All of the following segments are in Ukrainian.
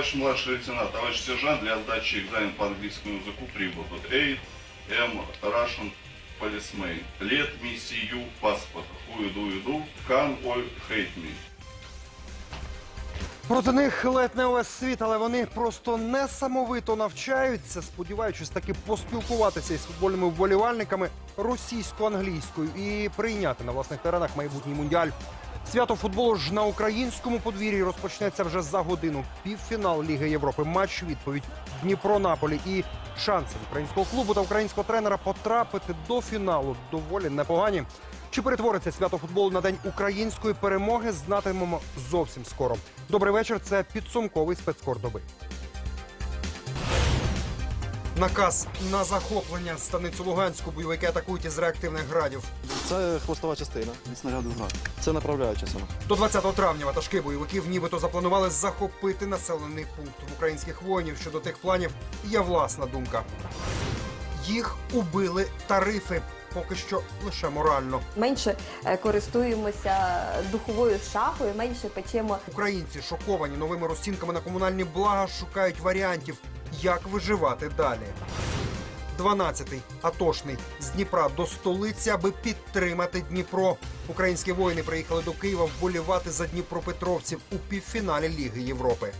Товарищ младший лейтенант, товарищ сержант, для сдачи экзамена по английскому языку прибыл. Тут A, M, Russian Policeman. Let me see you passport. Who you do you do? Can or hate me? Проти них ледь не увесь світ, але вони просто несамовито навчаються, сподіваючись таки поспілкуватися із футбольними вболівальниками російсько-англійською і прийняти на власних теренах майбутній мундіаль. Свято футболу ж на українському подвір'ї розпочнеться вже за годину. Півфінал Ліги Європи. Матч відповідь Дніпро-Наполі і шанси українського клубу та українського тренера потрапити до фіналу доволі непогані. Чи перетвориться свято футболу на день української перемоги? Знатимемо зовсім скоро. Добрий вечір. Це підсумковий спецкор доби. Наказ на захоплення станицю Луганську бойовики атакують із реактивних градів. Це хвостова частина від снаряду град. Це направляюча саме. До 20 травня ватажки бойовиків нібито запланували захопити населений пункт. В українських воїнів щодо тих планів є власна думка. Їх убили тарифи. Поки що лише морально. менше е, користуємося духовою шафою, менше печемо Українці шоковані новими розцінками на комунальні блага шукають варіантів, як виживати далі. 12-й атошний з Дніпра до столиці, аби підтримати Дніпро. Українські воїни приїхали до Києва вболівати за дніпропетровців у півфіналі Ліги Європи.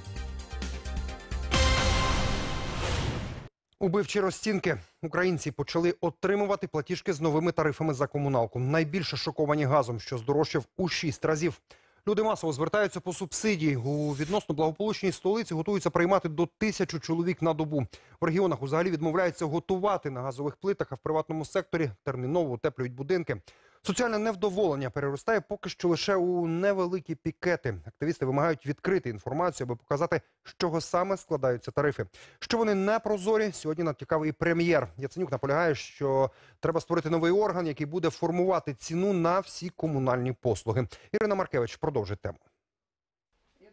Убивчі розцінки. Українці почали отримувати платіжки з новими тарифами за комуналку. Найбільше шоковані газом, що здорожчав у шість разів. Люди масово звертаються по субсидії. У відносно благополучній столиці готуються приймати до тисячу чоловік на добу. В регіонах взагалі відмовляються готувати на газових плитах, а в приватному секторі терміново утеплюють будинки. Соціальне невдоволення переростає поки що лише у невеликі пікети. Активісти вимагають відкрити інформацію, аби показати, з чого саме складаються тарифи. Що вони не прозорі, сьогодні натякав і прем'єр. Яценюк наполягає, що треба створити новий орган, який буде формувати ціну на всі комунальні послуги. Ірина Маркевич продовжить тему.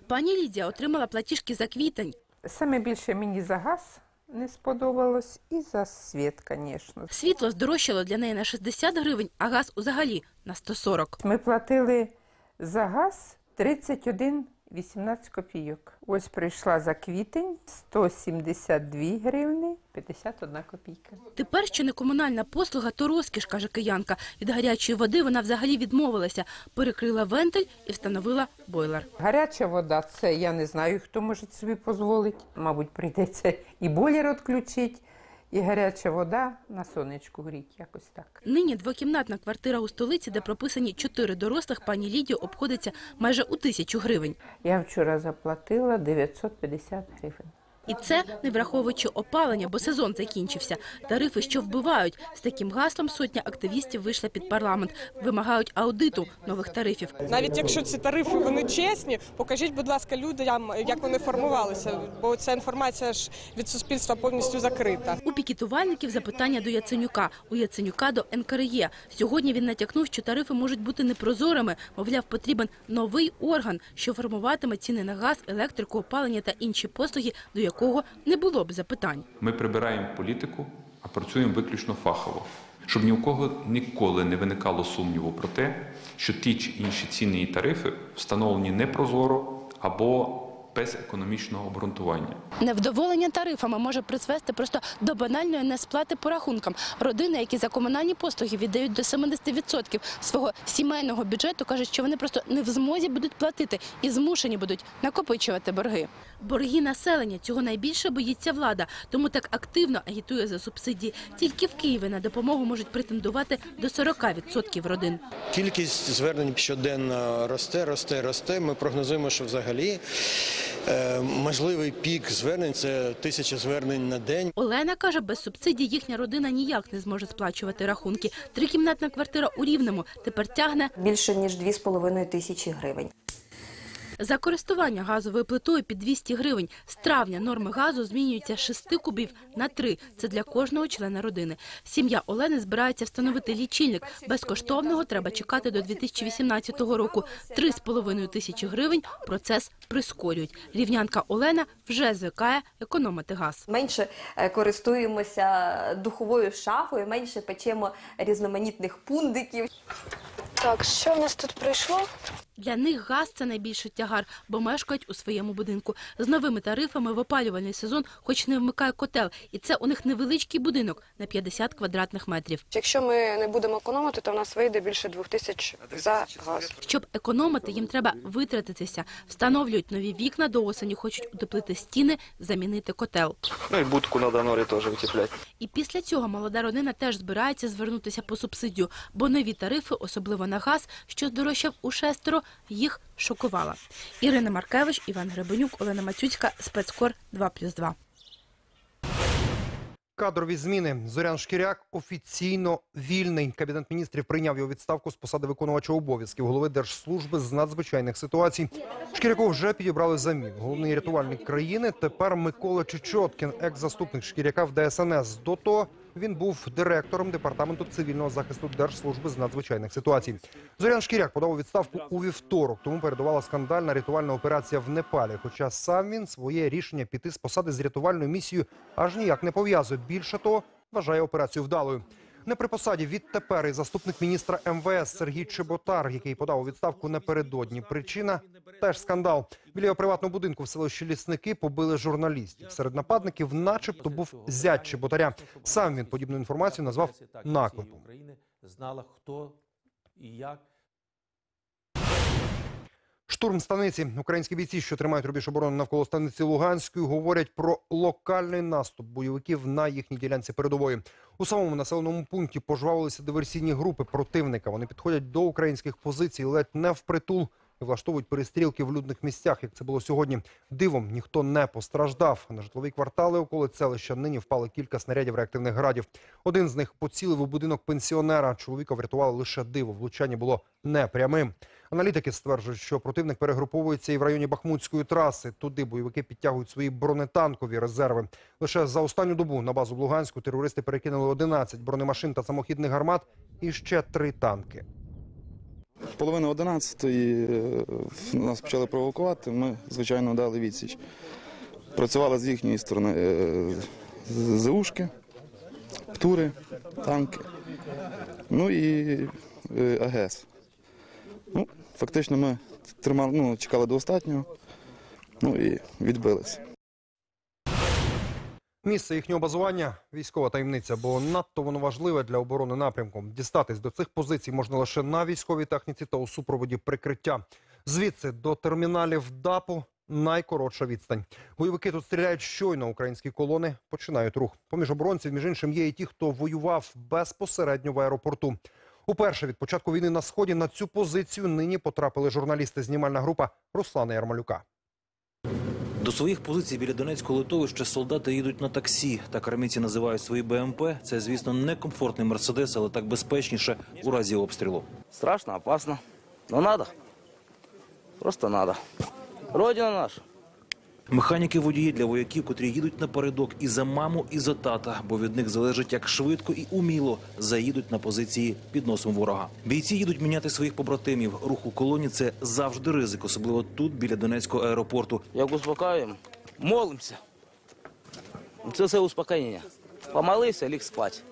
Пані Лідія отримала платіжки за квітень. Саме більше мені за газ не сподобалось і за світ, звісно. Світло здорожчало для неї на 60 гривень, а газ узагалі на 140. Ми платили за газ 31,18 копійок. Ось прийшла за квітень 172 гривни 51 копійка. Тепер, що не комунальна послуга, то розкіш, каже киянка. Від гарячої води вона взагалі відмовилася, перекрила вентиль і встановила бойлер. Гаряча вода це я не знаю, хто може собі дозволити. Мабуть, прийдеться і бойлер відключити, і гаряча вода на сонечку гріть, якось так. Нині двокімнатна квартира у столиці, де прописані чотири дорослих, пані Лідію обходиться майже у тисячу гривень. Я вчора заплатила 950 гривень. І це не враховуючи опалення, бо сезон закінчився. Тарифи, що вбивають. З таким гаслом сотня активістів вийшла під парламент. Вимагають аудиту нових тарифів. Навіть якщо ці тарифи вони чесні, покажіть, будь ласка, людям, як вони формувалися, бо ця інформація ж від суспільства повністю закрита. Пікетувальників запитання до Яценюка, у Яценюка до НКРЄ. Сьогодні він натякнув, що тарифи можуть бути непрозорими. Мовляв, потрібен новий орган, що формуватиме ціни на газ, електрику, опалення та інші послуги, до якого не було б запитань. Ми прибираємо політику, а працюємо виключно фахово, щоб ні у кого ніколи не виникало сумніву про те, що ті чи інші ціни і тарифи встановлені непрозоро або без економічного обґрунтування. Невдоволення тарифами може призвести просто до банальної несплати по рахункам. Родини, які за комунальні послуги віддають до 70% свого сімейного бюджету, кажуть, що вони просто не в змозі будуть платити і змушені будуть накопичувати борги. Борги населення цього найбільше боїться влада, тому так активно агітує за субсидії. Тільки в Києві на допомогу можуть претендувати до 40% родин. Кількість звернень щоденно росте, росте, росте. Ми прогнозуємо, що взагалі можливий пік звернень це тисяча звернень на день. Олена каже, без субсидій їхня родина ніяк не зможе сплачувати рахунки. Трикімнатна квартира у Рівному тепер тягне більше ніж 2,5 тисячі гривень. За користування газовою плитою під 200 гривень. З травня норми газу змінюються з 6 кубів на 3. Це для кожного члена родини. Сім'я Олени збирається встановити лічильник. Безкоштовного треба чекати до 2018 року. 3,5 тисячі гривень процес прискорюють. Рівнянка Олена вже звикає економити газ. Менше е, користуємося духовою шафою, менше печемо різноманітних пундиків. Так, що в нас тут прийшло? Для них газ це найбільший тягар, бо мешкають у своєму будинку. З новими тарифами в опалювальний сезон, хоч не вмикає котел, і це у них невеличкий будинок на 50 квадратних метрів. Якщо ми не будемо економити, то в нас вийде більше двох тисяч за газ. Щоб економити, їм треба витратитися. Встановлюють нові вікна до осені, хочуть утеплити стіни, замінити котел. Ну і будку на Донорі теж утеплять. І після цього молода родина теж збирається звернутися по субсидію, бо нові тарифи, особливо на газ, що здорожчав у шестеро, їх шокувала. Ірина Маркевич, Іван Гребенюк, Олена Мацюцька, спецкор 2+,2. Кадрові зміни. Зорян Шкіряк офіційно вільний. Кабінет міністрів прийняв його відставку з посади виконувача обов'язків голови Держслужби з надзвичайних ситуацій. Шкіряку вже підібрали замін. Головний рятувальник країни тепер Микола Чечоткін, екс-заступник Шкіряка в ДСНС. До того він був директором департаменту цивільного захисту Держслужби з надзвичайних ситуацій. Зорян Шкіряк подав відставку у вівторок, тому передувала скандальна рятувальна операція в Непалі. Хоча сам він своє рішення піти з посади з рятувальною місією аж ніяк не пов'язує. Більше того, вважає операцію вдалою. Не при посаді відтепер і заступник міністра МВС Сергій Чеботар, який подав у відставку напередодні. Причина теж скандал. Біля його приватного будинку в селищі Лісники побили журналістів. Серед нападників, начебто, був зять Чеботаря. Сам він подібну інформацію назвав наклепом. знала, хто і як Штурм станиці. Українські бійці, що тримають рубіж оборони навколо станиці Луганської, говорять про локальний наступ бойовиків на їхній ділянці передової. У самому населеному пункті пожвавилися диверсійні групи противника. Вони підходять до українських позицій ледь не впритул і влаштовують перестрілки в людних місцях, як це було сьогодні. Дивом ніхто не постраждав. На житлові квартали околиць селища нині впали кілька снарядів реактивних градів. Один з них поцілив у будинок пенсіонера. Чоловіка врятували лише диво. Влучання було непрямим. Аналітики стверджують, що противник перегруповується і в районі Бахмутської траси. Туди бойовики підтягують свої бронетанкові резерви. Лише за останню добу на базу в Луганську терористи перекинули 11 бронемашин та самохідних гармат і ще три танки. Половина 11-ї е, нас почали провокувати. Ми, звичайно, дали відсіч. Працювали з їхньої сторони е, ЗУшки, птури, танки, ну і е, АГС. Ну, фактично ми тримали, ну, чекали до останнього, ну і відбилися. Місце їхнього базування військова таємниця, бо надто воно важливе для оборони напрямку. Дістатись до цих позицій можна лише на військовій техніці та у супроводі прикриття. Звідси до терміналів ДАПу найкоротша відстань. Бойовики тут стріляють щойно. Українські колони починають рух. Поміж оборонців, між іншим, є і ті, хто воював безпосередньо в аеропорту. Уперше від початку війни на сході на цю позицію нині потрапили журналісти. Знімальна група Руслана Ярмалюка. До своїх позицій біля Донецького литовища солдати їдуть на таксі. Так армійці називають свої БМП. Це, звісно, не комфортний мерседес, але так безпечніше у разі обстрілу. Страшно, опасно. Но надо. Просто надо. Родина наша. Механіки водії для вояків, котрі їдуть напередок і за маму, і за тата, бо від них залежить, як швидко і уміло заїдуть на позиції під носом ворога. Бійці їдуть міняти своїх побратимів. Рух у колоні це завжди ризик, особливо тут, біля Донецького аеропорту. Як успокаюємо, молимося. Це все успокоєння. Помолився, ліг спать.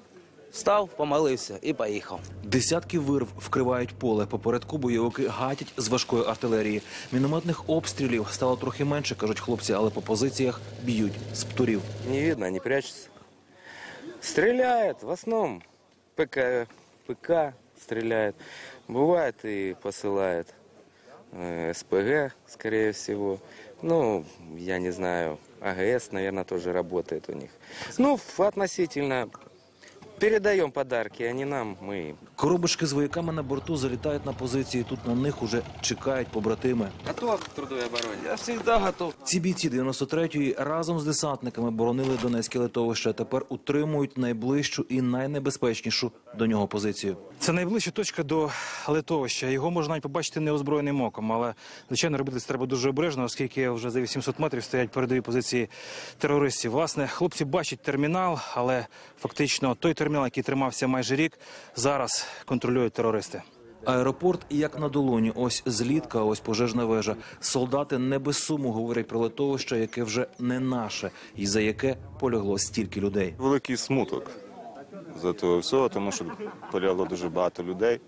Встав, помолився і поїхав. Десятки вирв вкривають поле. Попередку бойовики гатять з важкої артилерії. Мінометних обстрілів стало трохи менше, кажуть хлопці, але по позиціях б'ють з птурів. Не видно, не прячется. Стреляет в основном ПК, ПК стреляет. Бывает и посылает э, СПГ, скорее всего. Ну, я не знаю, АГС, наверное, тоже работает у них. Ну, ф- относительно передаем подарки, а не нам, мы. Коробочки з вояками на борту залітають на позиції. Тут на них уже чекають побратими. Готов к трудовой обороне? Я завжди готов. Ці бійці 93-ї разом з десантниками боронили Донецьке литовище. Тепер утримують найближчу і найнебезпечнішу до нього позицію. Це найближча точка до литовища. Його можна навіть побачити неозброєним оком, але звичайно робити це треба дуже обережно, оскільки вже за 800 метрів стоять передові позиції терористів. Власне, хлопці бачать термінал, але фактично той термінал, який тримався майже рік, зараз контролюють терористи. Аеропорт як на долоні. Ось злітка, ось пожежна вежа. Солдати не без суму говорять про литовище, яке вже не наше, і за яке полягло стільки людей. великий смуток за того всього, тому що полягло дуже багато людей.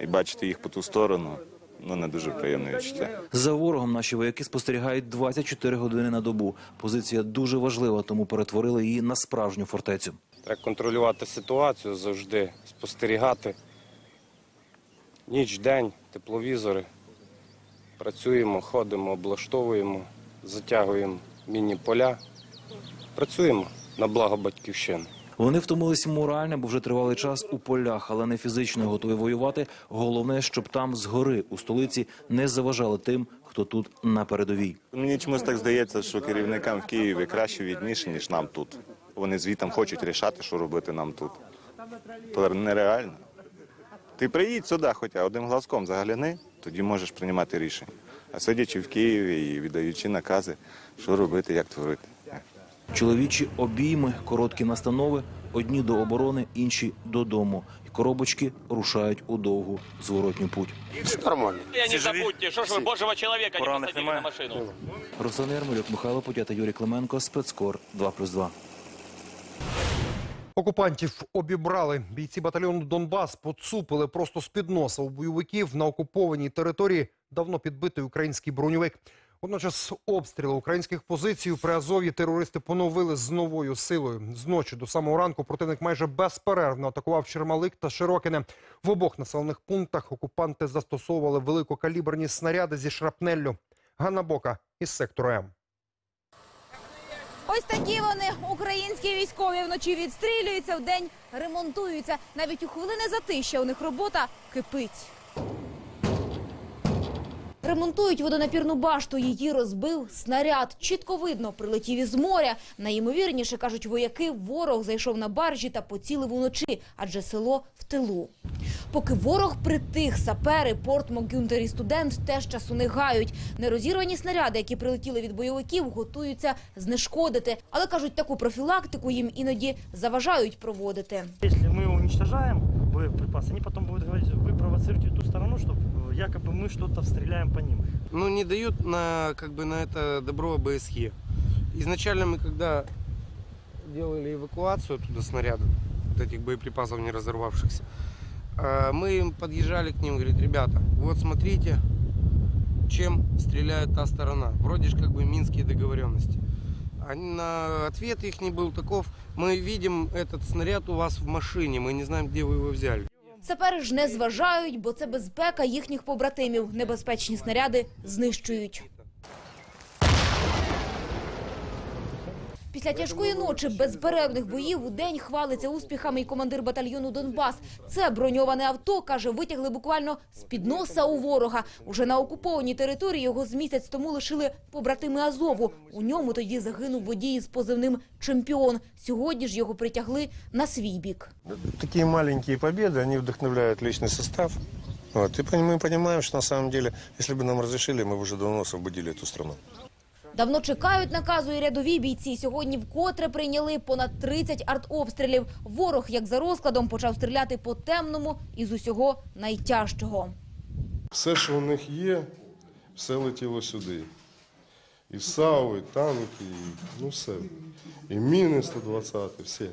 і бачити їх по ту сторону, ну не дуже приємне відчуття. За ворогом наші вояки спостерігають 24 години на добу. Позиція дуже важлива, тому перетворили її на справжню фортецю. Треба контролювати ситуацію завжди, спостерігати. Ніч, день, тепловізори. Працюємо, ходимо, облаштовуємо, затягуємо міні-поля. Працюємо на благо батьківщини. Вони втомились морально, бо вже тривалий час у полях, але не фізично готові воювати. Головне, щоб там згори у столиці не заважали тим, хто тут на передовій. Мені чомусь так здається, що керівникам в Києві краще відніше, ніж нам тут. Вони звітом хочуть рішати, що робити нам тут. То нереально. Ти приїдь сюди, хоча одним глазком загляни, тоді можеш приймати рішення. А сидячи в Києві і віддаючи накази, що робити, як творити. Чоловічі обійми, короткі настанови, одні до оборони, інші додому. І коробочки рушають у довгу зворотню путь. Нормально. Не забудьте, що ж ви Божого чоловіка не посадили на машину. Руслан Ярмолюк, Михайло Потята, Юрій Клименко, спецкор 2+,2. Окупантів обібрали. Бійці батальйону Донбас поцупили просто з-під носа у бойовиків на окупованій території давно підбитий український броньовик. Водночас обстріли українських позицій при Азові терористи поновили з новою силою. Зночі до самого ранку противник майже безперервно атакував Чермалик та Широкине. В обох населених пунктах окупанти застосовували великокаліберні снаряди зі шрапнеллю. Ганна Бока із сектору М. Ось такі вони українські військові вночі відстрілюються, вдень ремонтуються. Навіть у хвилини затища у них робота кипить. Ремонтують водонапірну башту. Її розбив снаряд. Чітко видно, прилетів із моря. Найімовірніше, кажуть вояки, ворог зайшов на баржі та поцілив уночі, адже село в тилу. Поки ворог притих, сапери, Портмо, Гюнтер і студент теж часу не гають. Нерозірвані снаряди, які прилетіли від бойовиків, готуються знешкодити. Але кажуть, таку профілактику їм іноді заважають проводити. Если мы уничтожаем боеприпасы, они потом будут говорить, вы провоцируете ту сторону, что якобы мы что-то стреляем по ним. Ну, не дают на, как бы, на это добро ОБСЕ. Изначально мы, когда делали эвакуацию оттуда снарядов, вот этих боеприпасов не разорвавшихся, э, мы подъезжали к ним, говорит, ребята, вот смотрите, чем стреляет та сторона. Вроде же как бы минские договоренности. А на ответ их не был таков, мы видим этот снаряд у вас в машине, мы не знаем, где вы его взяли. Сапери ж не зважають, бо це безпека їхніх побратимів. Небезпечні снаряди знищують. Після тяжкої ночі безперервних боїв у день хвалиться успіхами і командир батальйону Донбас. Це броньоване авто, каже, витягли буквально з-під носа у ворога. Уже на окупованій території його з місяць тому лишили побратими Азову. У ньому тоді загинув водій з позивним «Чемпіон». Сьогодні ж його притягли на свій бік. Такие маленькие победы, они вдохновляют личный состав. Вот. И мы понимаем, что на самом деле, если бы нам разрешили, мы бы уже давно освободили эту страну. Давно чекають наказу і рядові бійці. Сьогодні вкотре прийняли понад 30 артобстрілів. Ворог, як за розкладом, почав стріляти по темному із усього найтяжчого. Все, що у них є, все летіло сюди. І САУ, і танки, і ну все. І міни 120, все.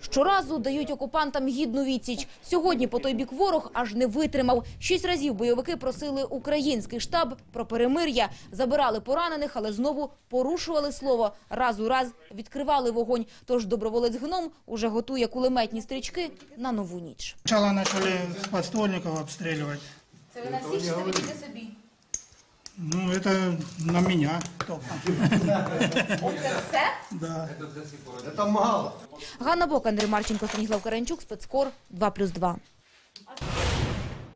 Щоразу дають окупантам гідну відсіч. Сьогодні по той бік ворог аж не витримав. Шість разів бойовики просили український штаб про перемир'я. Забирали поранених, але знову порушували слово. Раз у раз відкривали вогонь. Тож доброволець гном уже готує кулеметні стрічки на нову ніч. Сначала начали с подствольников обстреливать. Це ви на всі чи собі? Ну, это на меня только. Це все? Да. Це мало. Ганна Бок, Андрій Марченко, Станіслав Каранчук, спецкор 2+,2.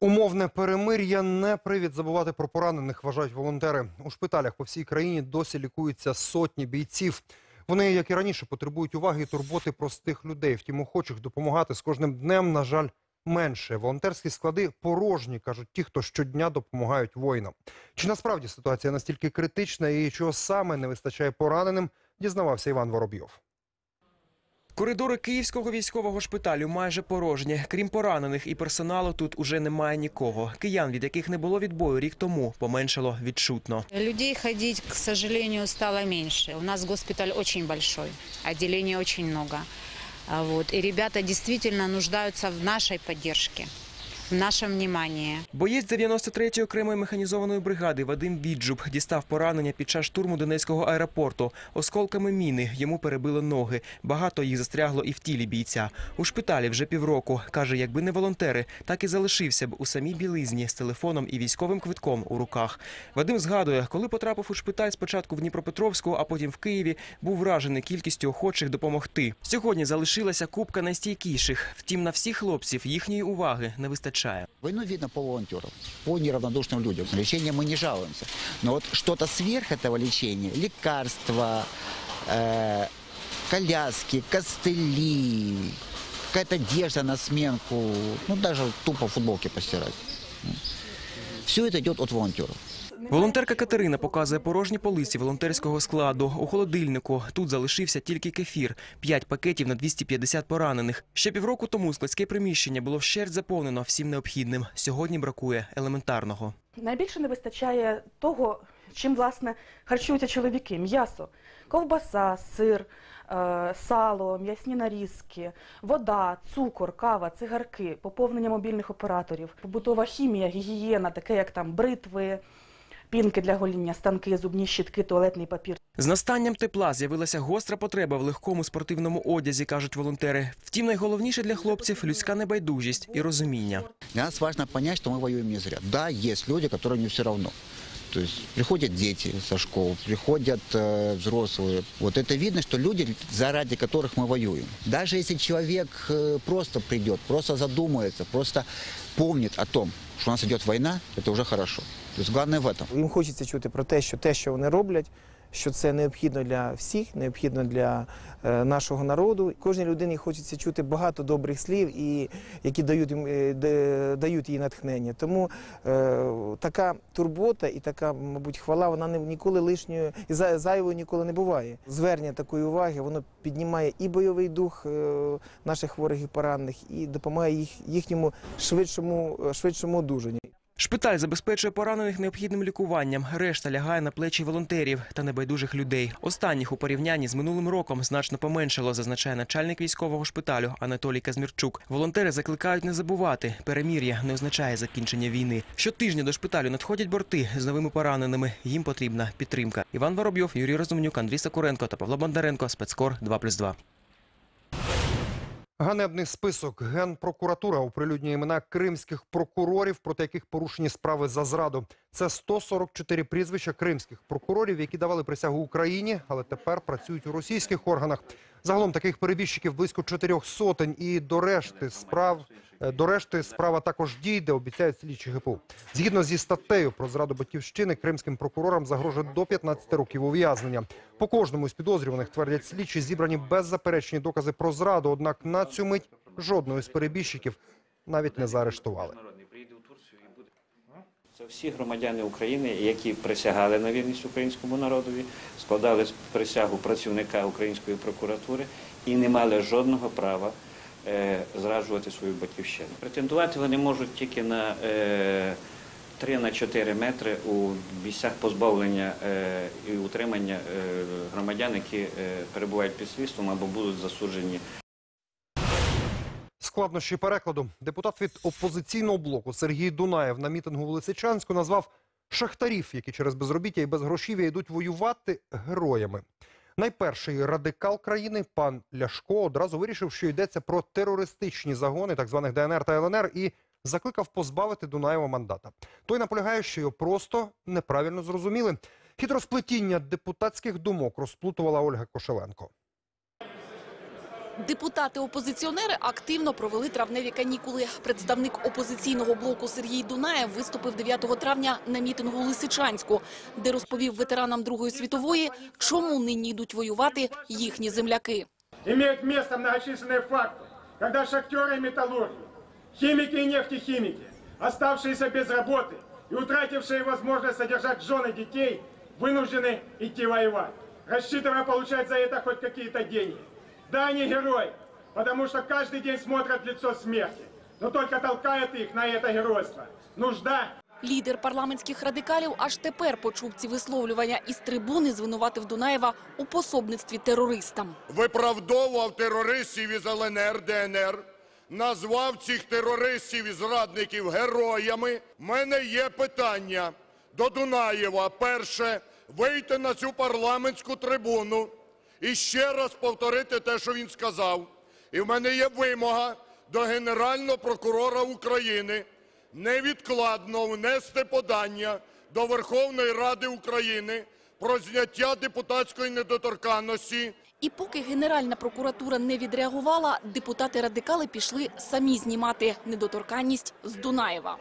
Умовне перемир'я не привід забувати про поранених, вважають волонтери. У шпиталях по всій країні досі лікуються сотні бійців. Вони, як і раніше, потребують уваги і турботи простих людей. Втім, охочих допомагати з кожним днем, на жаль, менше. Волонтерські склади порожні, кажуть ті, хто щодня допомагають воїнам. Чи насправді ситуація настільки критична і чого саме не вистачає пораненим, дізнавався Іван Воробйов. Коридори київського військового шпиталю майже порожні. Крім поранених і персоналу, тут уже немає нікого. Киян, від яких не було відбою рік тому, поменшало відчутно. Людей ходить, к сожалению, стало меньше. У нас госпиталь очень большой, отделений очень много. Вот. И ребята действительно нуждаются в нашей поддержке. В нашем. Боєць 93-ї окремої механізованої бригади Вадим Віджуб дістав поранення під час штурму Донецького аеропорту. Осколками міни йому перебило ноги. Багато їх застрягло і в тілі бійця. У шпиталі вже півроку. Каже, якби не волонтери, так і залишився б у самій білизні з телефоном і військовим квитком у руках. Вадим згадує, коли потрапив у шпиталь спочатку в Дніпропетровську, а потім в Києві, був вражений кількістю охочих допомогти. Сьогодні залишилася купка найстійкіших. Втім, на всіх хлопців їхньої уваги не вистачає Войну видно по волонтерам, по неравнодушным людям. С лечением мы не жалуемся. Но вот что-то сверх этого лечения, лекарства, э, коляски, костыли, какая-то одежда на сменку, ну даже тупо футболки постирать. Все это идет от волонтеров. Волонтерка Катерина показує порожні полиці волонтерського складу. У холодильнику тут залишився тільки кефір, п'ять пакетів на 250 поранених. Ще півроку тому складське приміщення було вщерть заповнено всім необхідним. Сьогодні бракує елементарного. Найбільше не вистачає того, чим власне харчуються чоловіки: м'ясо, ковбаса, сир, е, сало, м'ясні нарізки, вода, цукор, кава, цигарки, поповнення мобільних операторів, побутова хімія, гігієна, таке як там бритви, пінки для гоління, станки, зубні щітки, туалетний папір. З настанням тепла з'явилася гостра потреба в легкому спортивному одязі, кажуть волонтери. Втім, найголовніше для хлопців людська небайдужість і розуміння. Для нас важно понять, что мы воюем не зря. Да, есть люди, которым не все равно. То есть приходят дети со школ, приходят э, взрослые. Вот это видно, что люди, заради которых мы воюем. Даже если человек э, просто придет, просто задумается, просто помнит о том, что у нас идет война, это уже хорошо. То есть главное в этом. Їм хочеться чути про те, що те, що вони роблять, що це необхідно для всіх, необхідно для е, нашого народу. Кожній людині хочеться чути багато добрих слів, і які дають їм е, дають їй натхнення. Тому е, така турбота і така, мабуть, хвала, вона не ніколи лишньою і за- зайвою ніколи не буває. Звернення такої уваги воно піднімає і бойовий дух е, наших хворих і поранених, і допомагає їх їхньому швидшому е, швидшому одужанню. Шпиталь забезпечує поранених необхідним лікуванням. Решта лягає на плечі волонтерів та небайдужих людей. Останніх у порівнянні з минулим роком значно поменшало, зазначає начальник військового шпиталю Анатолій Казмірчук. Волонтери закликають не забувати. Перемір'я не означає закінчення війни. Щотижня до шпиталю надходять борти з новими пораненими. Їм потрібна підтримка. Іван Воробйов, Юрій Розумнюк, Андрій Сакуренко та Павло Бондаренко. Спецкор 2+,2. Ганебний список. Генпрокуратура оприлюднює імена кримських прокурорів, проти яких порушені справи за зраду. Це 144 прізвища кримських прокурорів, які давали присягу Україні, але тепер працюють у російських органах. Загалом таких перебіжчиків близько чотирьох сотень. І до решти справ е, до решти справа також дійде, обіцяють слідчі ГПУ. Згідно зі статтею про зраду батьківщини, кримським прокурорам загрожує до 15 років ув'язнення. По кожному з підозрюваних твердять слідчі зібрані беззаперечні докази про зраду. Однак на цю мить жодного з перебіжчиків навіть не заарештували. Це всі громадяни України, які присягали на вірність українському народові, складали присягу працівника української прокуратури і не мали жодного права е, зраджувати свою батьківщину. Претендувати вони можуть тільки на е, 3 на 4 метри у місцях позбавлення е, і утримання е, громадян, які е, перебувають під слідством або будуть засуджені Складнощі перекладу. Депутат від опозиційного блоку Сергій Дунаєв на мітингу в Лисичанську назвав шахтарів, які через безробіття і безгрошів'я йдуть воювати героями. Найперший радикал країни пан Ляшко одразу вирішив, що йдеться про терористичні загони так званих ДНР та ЛНР і закликав позбавити Дунаєва мандата. Той наполягає, що його просто неправильно зрозуміли. Хитросплетіння депутатських думок розплутувала Ольга Кошеленко. Депутати-опозиціонери активно провели травневі канікули. Представник опозиційного блоку Сергій Дунаєв виступив 9 травня на мітингу у Лисичанську, де розповів ветеранам Другої світової, чому нині йдуть воювати їхні земляки. Имеют место многочисленные факты, когда шахтеры и металлурги, химики и нефтехимики, оставшиеся без работы и утратившие возможность содержать жен и детей, вынуждены идти воевать, рассчитывая получать за это хоть какие-то деньги. Да, они герои, потому что каждый день смотрят в лицо смерти, но только толкает их на это геройство. Нужда Лідер парламентських радикалів аж тепер почув ці висловлювання і з трибуни звинуватив Дунаєва у пособництві терористам. виправдовував терористів із ЛНР, ДНР, назвав цих терористів і зрадників героями. В мене є питання до Дунаєва. Перше, вийти на цю парламентську трибуну і ще раз повторити те, що він сказав. І в мене є вимога до Генерального прокурора України невідкладно внести подання до Верховної Ради України про зняття депутатської недоторканності І поки Генеральна прокуратура не відреагувала, депутати-радикали пішли самі знімати недоторканність з Дунаєва.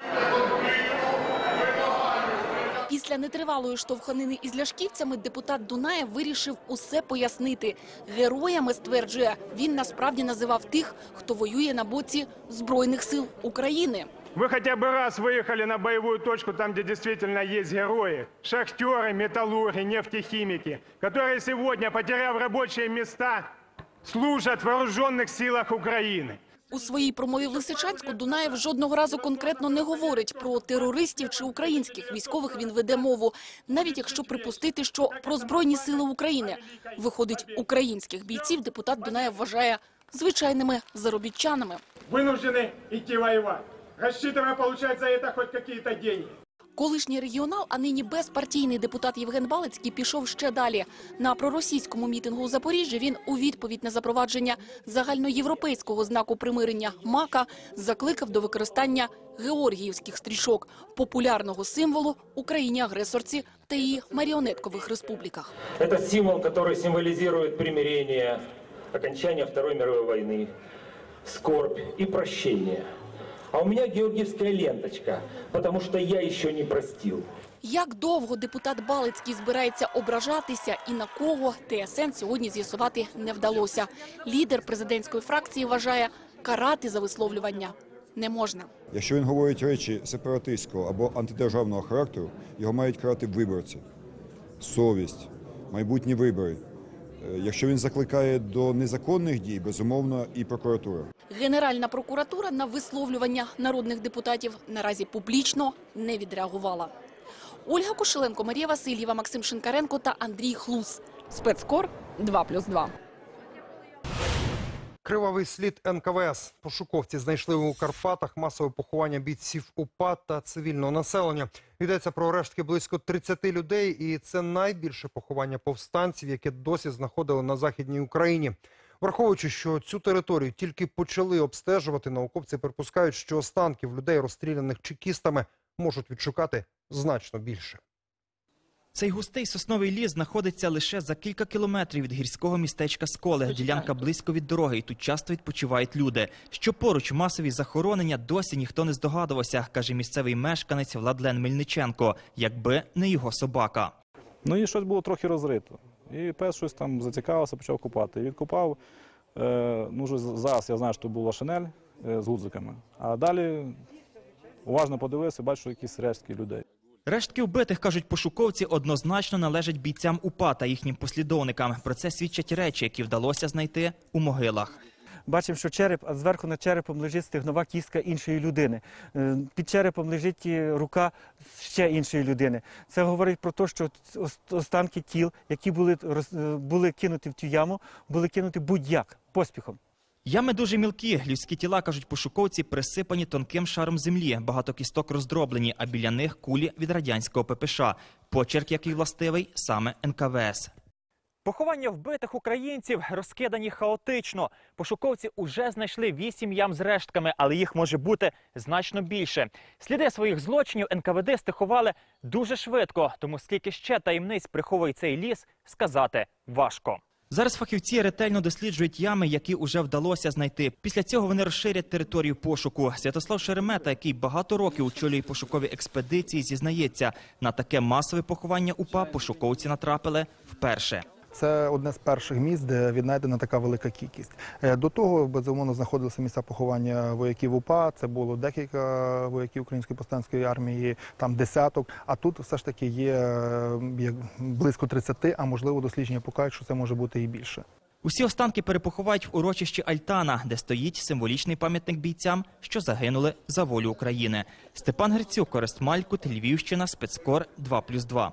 Після нетривалої штовханини із ляшківцями депутат Дунаєв вирішив усе пояснити. Героями, стверджує, він насправді називав тих, хто воює на боці Збройних сил України. Вы хотя бы раз выехали на боевую точку, там, где действительно есть герои, шахтеры, металлурги, нефтехимики, которые сегодня, потеряв рабочие места, служат в вооруженных силах Украины. У своїй промові в Лисичанську Дунаєв жодного разу конкретно не говорить про терористів чи українських військових він веде мову, навіть якщо припустити, що про збройні сили України виходить українських бійців. Депутат Дунаєв вважає звичайними заробітчанами. Вынуждены идти воевать, рассчитывая получать за это хоть какие-то деньги. Колишній регіонал, а нині безпартійний депутат Євген Балицький пішов ще далі. На проросійському мітингу у Запоріжжі він у відповідь на запровадження загальноєвропейського знаку примирення МАКа закликав до використання георгіївських стрічок, популярного символу Україні-агресорці та її маріонеткових республіках. Это символ, который символизирует примирение, окончание Второй мировой войны, скорбь и прощение. А у меня георгиевская ленточка, потому что я еще не простил. Як довго депутат Балицький збирається ображатися і на кого ТСН сьогодні з'ясувати не вдалося. Лідер президентської фракції вважає, карати за висловлювання не можна. Якщо він говорить речі сепаратистського або антидержавного характеру, його мають карати виборці, совість, майбутні вибори. Е, Якщо він закликає до незаконних дій, безумовно, і прокуратура. Генеральна прокуратура на висловлювання народних депутатів наразі публічно не відреагувала. Ольга Кошеленко, Марія Васильєва, Максим Шинкаренко та Андрій Хлус. Спецкор 2+,2. Кривавий слід НКВС. Пошуковці знайшли у Карпатах масове поховання бійців УПА та цивільного населення. Йдеться про рештки близько 30 людей, і це найбільше поховання повстанців, яке досі знаходили на Західній Україні. Враховуючи, що цю територію тільки почали обстежувати, науковці припускають, що останків людей, розстріляних чекістами, можуть відшукати значно більше. Цей густий сосновий ліс знаходиться лише за кілька кілометрів від гірського містечка Сколе. Ділянка близько від дороги, і тут часто відпочивають люди. Що поруч масові захоронення досі ніхто не здогадувався, каже місцевий мешканець Владлен Мельниченко, якби не його собака. Ну і щось було трохи розрито. І пес щось там зацікавився, почав купати. І відкопав. Е, ну, вже зараз я знаю, що була шинель е, з гудзиками. А далі уважно подивився, бачу якісь рештки людей. Рештки вбитих, кажуть пошуковці, однозначно належать бійцям УПА та їхнім послідовникам. Про це свідчать речі, які вдалося знайти у могилах. Бачимо, що череп, а зверху над черепом лежить стегнова кістка іншої людини. Е, Під черепом лежить рука ще іншої людини. Це говорить про те, що останки тіл, які були, були кинуті в цю яму, були кинуті будь-як поспіхом. Ями дуже мілкі. Людські тіла, кажуть пошуковці, присипані тонким шаром землі. Багато кісток роздроблені, а біля них кулі від радянського ППШ. Почерк, який властивий, саме НКВС. Поховання вбитих українців розкидані хаотично. Пошуковці уже знайшли вісім ям з рештками, але їх може бути значно більше. Сліди своїх злочинів НКВД ховали дуже швидко, тому скільки ще таємниць приховує цей ліс, сказати важко. Зараз фахівці ретельно досліджують ями, які уже вдалося знайти. Після цього вони розширять територію пошуку. Святослав Шеремета, який багато років очолює пошукові експедиції, зізнається, на таке масове поховання УПА пошуковці натрапили вперше. Це одне з перших місць, де віднайдена така велика кількість. Е, До того, безумовно, знаходилися місця поховання вояків УПА. Це було декілька вояків Української повстанської армії, там десяток. А тут все ж таки є близько 30, а можливо, дослідження покажуть, що це може бути і більше. Усі останки перепоховають в урочищі Альтана, де стоїть символічний пам'ятник бійцям, що загинули за волю України. Степан Грицюк, Корест Малькут, Львівщина, спецкор 2+,2.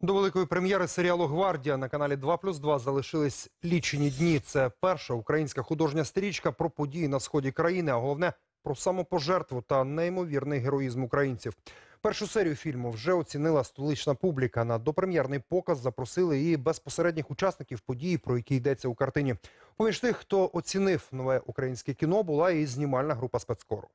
До великої прем'єри серіалу Гвардія на каналі 2 плюс 2 залишились лічені дні. Це перша українська художня стрічка про події на сході країни, а головне про самопожертву та неймовірний героїзм українців. Першу серію фільму вже оцінила столична публіка. На допрем'єрний показ запросили і безпосередніх учасників події, про які йдеться у картині. Поміж тих, хто оцінив нове українське кіно, була і знімальна група спецкору.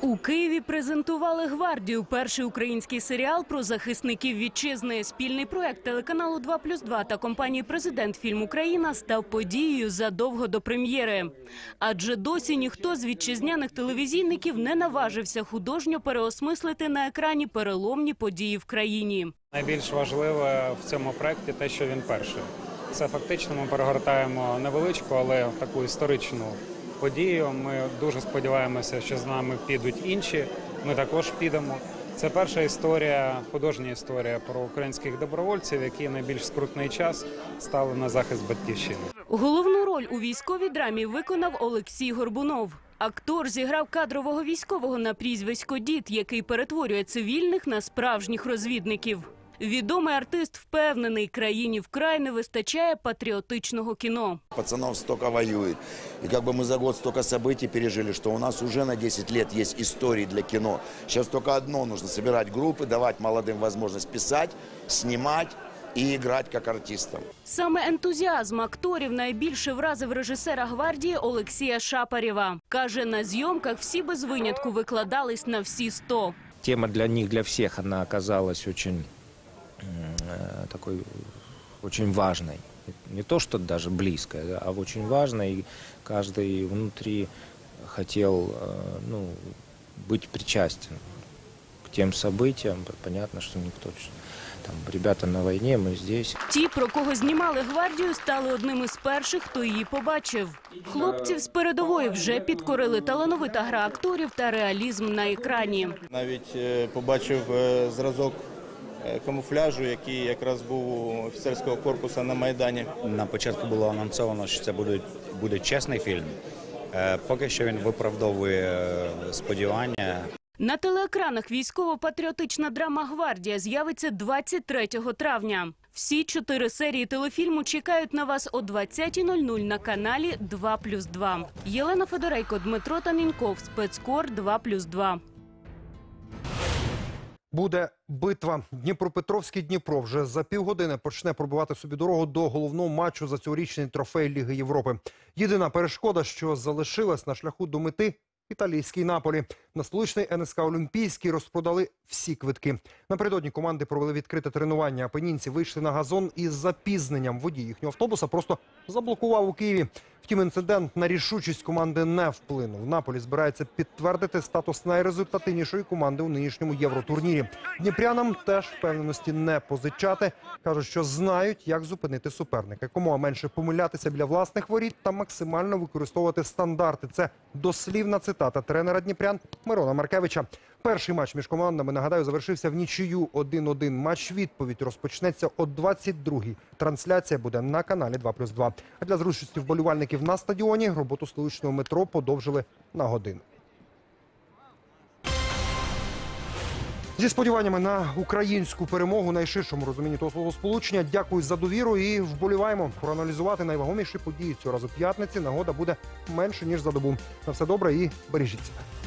У Києві презентували гвардію. Перший український серіал про захисників вітчизни. Спільний проект телеканалу 2 плюс 2 та компанії Президент Фільм Україна став подією задовго до прем'єри. Адже досі ніхто з вітчизняних телевізійників не наважився художньо переосмислити на екрані переломні події в країні. Найбільш важливе в цьому проєкті те, що він перший. Це фактично ми перегортаємо невеличку, але таку історичну подію. Ми дуже сподіваємося, що з нами підуть інші. Ми також підемо. Це перша історія, художня історія про українських добровольців, які найбільш скрутний час стали на захист батьківщини. Головну роль у військовій драмі виконав Олексій Горбунов. Актор зіграв кадрового військового на прізвисько Дід, який перетворює цивільних на справжніх розвідників. Відомий артист впевнений, країні вкрай не вистачає патріотичного кіно. Пацанов столько воюет. И как бы мы за год столько событий пережили, что у нас уже на 10 лет есть истории для кино. Сейчас только одно нужно собирать группы, давать молодым возможность писать, снимать и играть как артистам. Саме ентузіазм акторів найбільше вразив режисера гвардії Олексія Шапарєва. Каже, на зйомках всі без винятку викладались на всі сто. тема для них, для всех, она оказалась очень э, такой, очень важной. Не то, что даже близкой, да, а очень важной. И каждый внутри хотел э, ну, быть причастен к тем событиям. Понятно, что никто... Там, ребята на войне, мы здесь. Ті, про кого знімали гвардію, стали одним із перших, хто її побачив. Хлопців з передової вже підкорили талановита гра акторів та реалізм на екрані. Навіть е, побачив е, зразок е, камуфляжу, який якраз був у офіцерського корпусу на Майдані. На початку було анонсовано, що це буде, буде чесний фільм. Е, Поки що він виправдовує е, сподівання. На телеекранах військово-патріотична драма Гвардія з'явиться 23 травня. Всі чотири серії телефільму чекають на вас о 20.00 на каналі 2+,2. Єлена Федорейко, Дмитро Танінков, спецкор 2+,2. Буде битва. Дніпропетровський Дніпро вже за півгодини почне пробивати собі дорогу до головного матчу за цьогорічний трофей Ліги Європи. Єдина перешкода, що залишилась на шляху до мети італійський наполі. На столичний НСК Олімпійський розпродали всі квитки. Напередодні команди провели відкрите тренування. Апенінці вийшли на газон із запізненням. Водій їхнього автобуса просто заблокував у Києві. Втім, інцидент на рішучість команди не вплинув. Наполі збирається підтвердити статус найрезультативнішої команди у нинішньому євротурнірі. Дніпрянам теж впевненості не позичати. кажуть, що знають, як зупинити суперника. Кому менше помилятися біля власних воріт та максимально використовувати стандарти. Це дослівна цитата тренера Дніпрян Мирона Маркевича. Перший матч між командами, нагадаю, завершився в нічию 1-1. Матч відповідь розпочнеться о 22-й. Трансляція буде на каналі 2+,2. А для зручності вболівальників на стадіоні роботу столичного метро подовжили на годину. Зі сподіваннями на українську перемогу найширшому розумінні того свого сполучення. Дякую за довіру і вболіваємо. Проаналізувати найвагоміші події цього разу п'ятниці. Нагода буде менше ніж за добу. На все добре і бережіть себе.